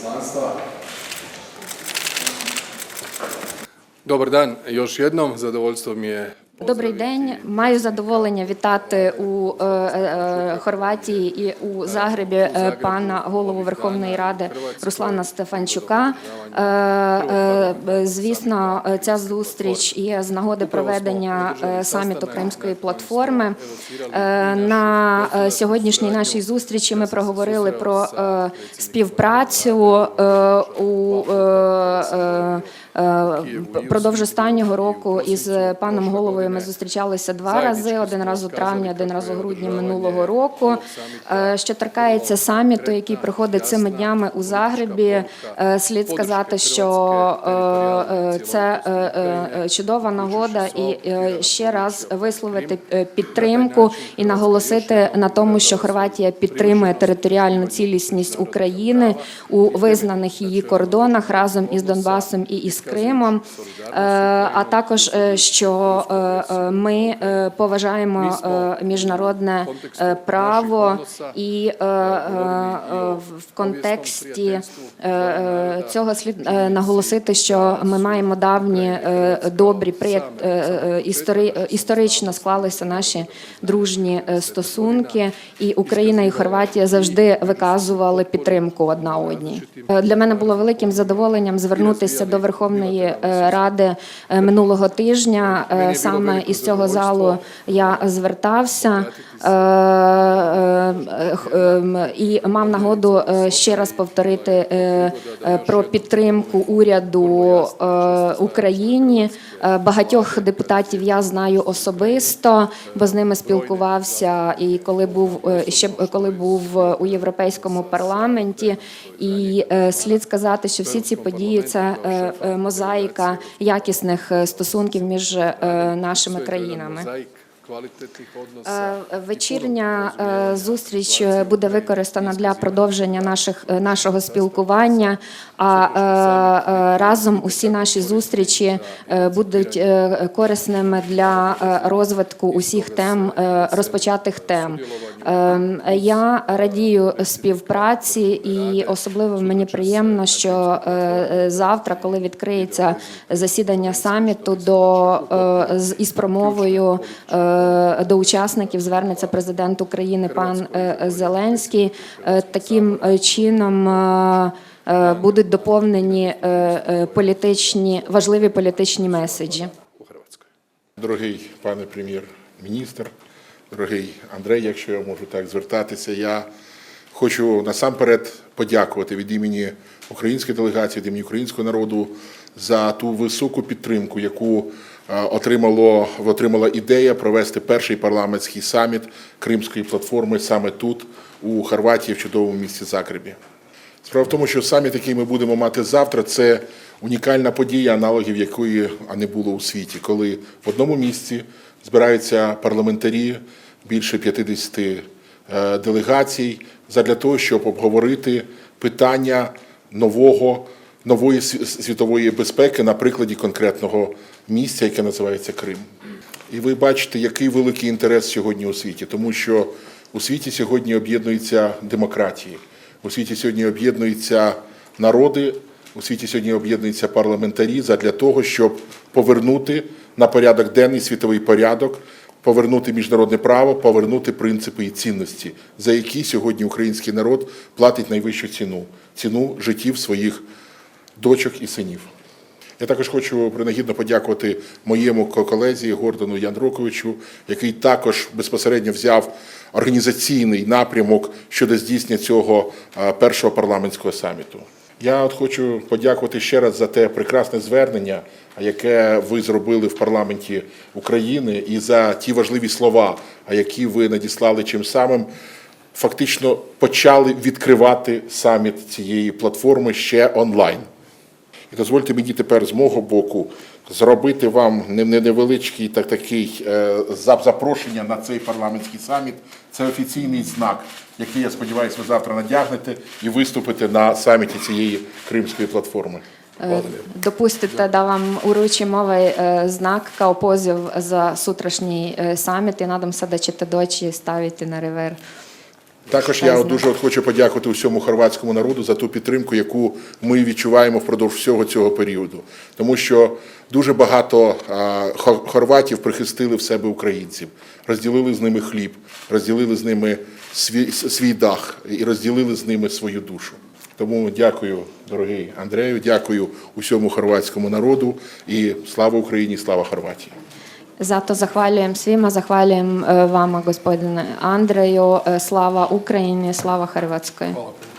izaslanstva. Dobar dan još jednom, zadovoljstvo mi je Добрий день. Маю задоволення вітати у е, е, Хорватії і у Загребі е, пана голову Верховної Ради Руслана Стефанчука. Е, е, Звісно, е, ця зустріч є з нагоди проведення е, саміту Кримської платформи. Е, На е, сьогоднішній нашій зустрічі ми проговорили про е, співпрацю е, у е, е, е, продовж останнього року із паном головою ми зустрічалися два рази: один раз у травні, один раз у грудні минулого року. Е, Що торкається саміту, який проходить цими днями у Загребі, е, слід сказати, що е, е, це е, е, чудова нагода і е, ще раз висловити е, підтримку і наголосити на тому, що Хорватія підтримує територіальну цілісність України у визнаних її кордонах разом із Донбасом і із Кримом, Е, а також е, що е, ми поважаємо міжнародне право і в контексті цього слід наголосити, що ми маємо давні добрі історично склалися наші дружні стосунки, і Україна і Хорватія завжди виказували підтримку одна одній. Для мене було великим задоволенням звернутися до Верховної е, Ради е, минулого тижня. Е, Саме із цього залу я звертався і мав нагоду ще раз повторити про підтримку уряду Україні. Багатьох депутатів я знаю особисто, бо з ними спілкувався і коли був ще коли був у європейському парламенті. І слід сказати, що всі ці події це мозаїка якісних е, стосунків між е, нашими країнами. Е, Вечірня зустріч буде використана для продовження наших нашого спілкування. А разом усі наші зустрічі будуть корисними для розвитку усіх тем, розпочатих тем. Е, Я радію співпраці, і особливо мені приємно, що е, е, завтра, коли відкриється засідання саміту, до е, із промовою до учасників звернеться президент України пан Зеленський. Таким чином. Будуть доповнені політичні важливі політичні меседжі. Дорогий пане прем'єр-міністр, дорогий Андрей, якщо я можу так звертатися, я хочу насамперед подякувати від імені української делегації, від імені українського народу за ту високу підтримку, яку е, отримало, отримала ідея провести перший парламентський саміт Кримської платформи саме тут, у Хорватії, в чудовому місті Загребі. Справа в тому, що саміт, який ми будемо мати завтра, це унікальна подія, аналогів якої не було у світі, коли в одному місці збираються парламентарі більше 50 е, делегацій задля того, щоб обговорити питання нового, нової світової безпеки на прикладі конкретного місця, яке називається Крим. І ви бачите, який великий інтерес сьогодні у світі, тому що у світі сьогодні об'єднуються демократії, у світі сьогодні об'єднуються народи, у світі сьогодні об'єднуються парламентарі задля того, щоб повернути на порядок денний світовий порядок, повернути міжнародне право, повернути принципи і цінності, за які сьогодні український народ платить найвищу ціну ціну життів своїх дочок і синів. Я також хочу принагідно подякувати моєму ко- колезі Гордону Янруковичу, який також безпосередньо взяв організаційний напрямок щодо здійснення цього першого парламентського саміту. Я от хочу подякувати ще раз за те прекрасне звернення, яке ви зробили в парламенті України, і за ті важливі слова, які ви надіслали чим самим фактично почали відкривати саміт цієї платформи ще онлайн. І дозвольте мені тепер з мого боку зробити вам не- не- невеличкий так, такий е, запрошення на цей парламентський саміт. Це офіційний знак, який, я сподіваюся, ви завтра надягнете і виступите на саміті цієї кримської платформи. Е, Допустите да вам uručim ovaj e, znak kao poziv za sutrašnji i nadam se da ćete doći i staviti na. Також я дуже от хочу подякувати усьому хорватському народу за ту підтримку, яку ми відчуваємо впродовж всього цього періоду. Тому що дуже багато хо- хорватів прихистили в себе українців, розділили з ними хліб, розділили з ними свій, свій дах і розділили з ними свою душу. Тому дякую, дорогий Андрею, дякую усьому хорватському народу і слава Україні, слава Хорватії. Zato zahvaljujem svima, zahvaljujem e, vama gospodine Andreju, e, slava Ukrajini, slava Hrvatskoj. Hvala.